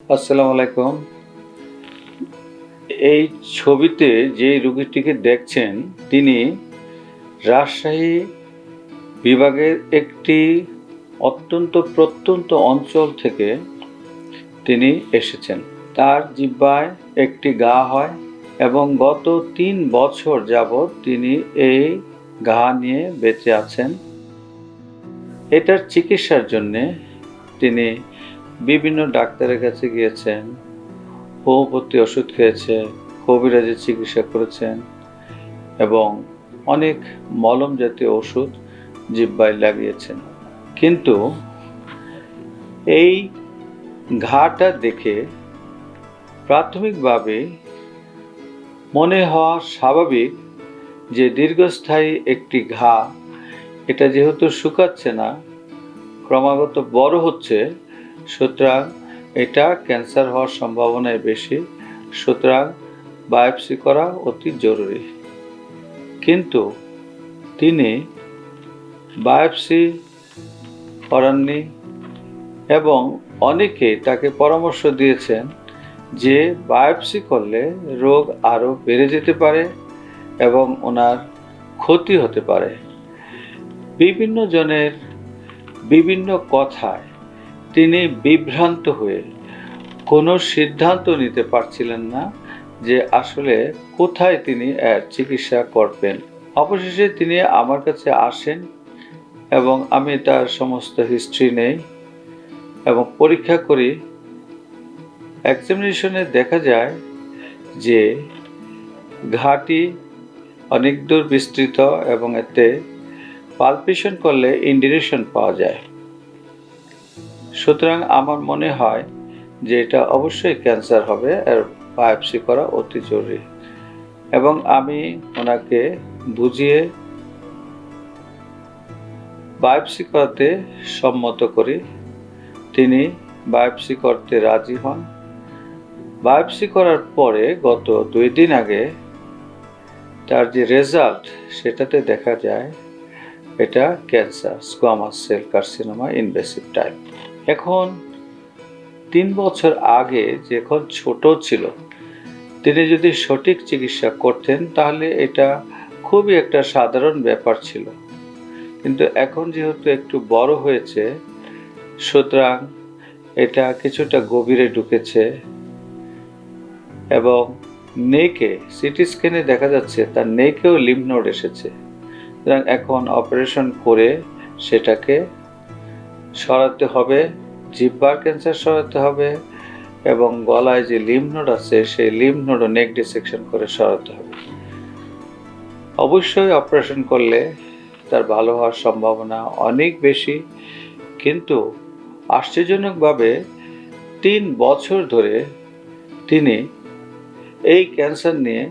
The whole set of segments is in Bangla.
আসসালামু আলাইকুম। এই ছবিতে যে রুগীটিকে দেখছেন, তিনি রাজশাহী বিভাগের একটি অত্যন্ত প্রত্যন্ত অঞ্চল থেকে তিনি এসেছেন। তার জিব্বায় একটি গা হয় এবং গত তিন বছর যাবৎ তিনি এই ঘা নিয়ে বেঁচে আছেন। এটার চিকিৎসার জন্যে তিনি বিভিন্ন ডাক্তারের কাছে গিয়েছেন, হোমিওপ্যাথি ওষুধ খেয়েছেন, কবিরাজের চিকিৎসা করেছেন এবং অনেক মলম জাতীয় ওষুধ জিব্বায় লাগিয়েছেন। কিন্তু এই ঘাটা দেখে প্রাথমিকভাবে মনে হওয়া স্বাভাবিক যে দীর্ঘস্থায়ী একটি ঘা, এটা যেহেতু শুকাচ্ছে না, ক্রমাগত বড় হচ্ছে সুতরাং এটা ক্যান্সার হওয়ার সম্ভাবনায় বেশি। সুতরাং বায়োপসি করা অতি জরুরি। কিন্তু তিনি বায়োপসি করাননি এবং অনেকে তাকে পরামর্শ দিয়েছেন যে বায়োপসি করলে রোগ আরও বেড়ে যেতে পারে এবং ওনার ক্ষতি হতে পারে। বিভিন্ন জনের বিভিন্ন কথায় তিনি বিভ্রান্ত হয়ে কোনো সিদ্ধান্ত নিতে পারছিলেন না যে আসলে কোথায় তিনি চিকিৎসা করবেন। অবশেষে তিনি আমার কাছে আসেন এবং আমি তার সমস্ত হিস্ট্রি নেই এবং পরীক্ষা করি। এক্সামিনেশনে দেখা যায় যে ঘাটি অনেক দূর বিস্তৃত এবং এতে পালপেশন করলে ইন্ডিরেশন পাওয়া যায়। সুতরাং আমার মনে হয় যে এটা অবশ্যই ক্যান্সার হবে, আর বায়োপসি করা অতি জরুরি। এবং আমি ওনাকে বুঝিয়ে বায়োপসি করাতে সম্মত করি। তিনি বায়োপসি করতে রাজি হন। বায়োপসি করার পরে গত দুই দিন আগে তার যে রেজাল্ট সেটাতে দেখা যায়, এটা cancer squamous cell carcinoma invasive type. এখন তিন বছর আগে যখন ছোট ছিল, তিনি যদি সঠিক চিকিৎসা করতেন তাহলে এটা খুবই একটা সাধারণ ব্যাপার ছিল। কিন্তু এখন যেহেতু একটু বড় হয়েছে, সুতরাং এটা কিছুটা গভীরে ঢুকেছে এবং নেকে, সিটি স্ক্যানে দেখা যাচ্ছে তার নেকেও লিম্ফ নোড এসেছে। সুতরাং এখন অপারেশন করে সেটাকে সরাতে হবে, জিব্বার ক্যান্সার সরাতে হবে এবং গলায় যে লিম্ফ নোড আছে, সেই লিম্ফ নোডও নেক ডিসেকশন করে সরাতে হবে। অবশ্যই অপারেশন করলে তার ভালো হওয়ার সম্ভাবনা অনেক বেশি, কিন্তু আশ্চর্যজনকভাবে তিন বছর ধরে তিনি এই ক্যান্সার নিয়ে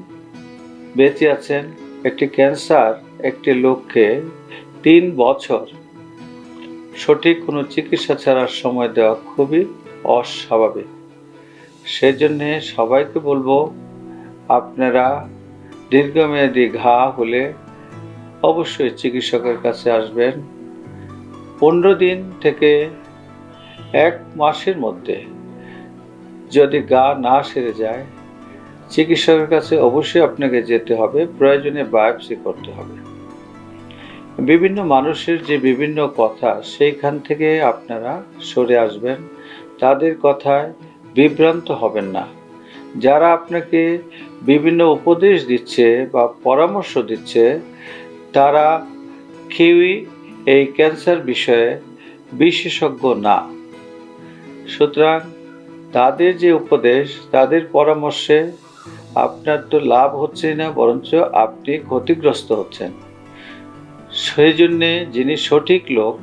বেঁচে আছেন। একটি ক্যান্সার একটি লোককে তিন বছর সঠিক কোনো চিকিৎসা ছাড়ার সময় দেওয়া খুবই অস্বাভাবিক। সেজন্যে সবাইকে বলব, আপনারা দীর্ঘমেয়াদী ঘা হলে অবশ্যই চিকিৎসকের কাছে আসবেন। পনেরো দিন থেকে এক মাসের মধ্যে যদি গা না সেরে যায়, চিকিৎসকের কাছে অবশ্যই আপনাকে যেতে হবে। প্রয়োজনে বায়োপসি করতে হবে। বিভিন্ন মানুষের যে বিভিন্ন কথা, সেইখান থেকে আপনারা সরে আসবেন। তাদের কথায় বিভ্রান্ত হবেন না। যারা আপনাকে বিভিন্ন উপদেশ দিচ্ছে বা পরামর্শ দিচ্ছে, তারা কেউই এই ক্যান্সার বিষয়ে বিশেষজ্ঞ না। সুতরাং তাদের যে উপদেশ, তাদের পরামর্শে আপনার তো লাভ হচ্ছে না, বরঞ্চ আপনি ক্ষতিগ্রস্ত হচ্ছেন। সেই জন্যে যিনি সঠিক লোক,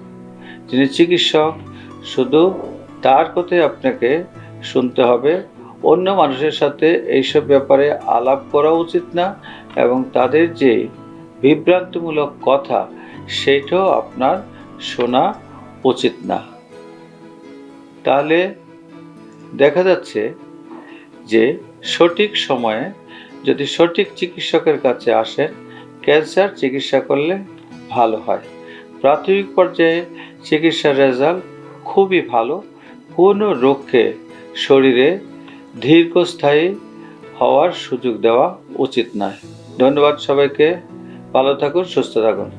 যিনি চিকিৎসক, শুধু তার কথাই আপনাকে শুনতে হবে। অন্য মানুষের সাথে এইসব ব্যাপারে আলাপ করা উচিত না এবং তাদের যে বিভ্রান্তিমূলক কথা, সেটাও আপনার শোনা উচিত না। তাহলে দেখা যাচ্ছে যে সঠিক সময়ে যদি সঠিক চিকিৎসকের কাছে আসেন, ক্যান্সার চিকিৎসা করলে ভালো হয়। প্রাথমিক পর্যায়ে চিকিৎসার রেজাল্ট খুবই ভালো। কোনো রোগকে শরীরে দীর্ঘস্থায়ী হওয়ার সুযোগ দেওয়া উচিত নয়। ধন্যবাদ সবাইকে। ভালো থাকুন, সুস্থ থাকুন।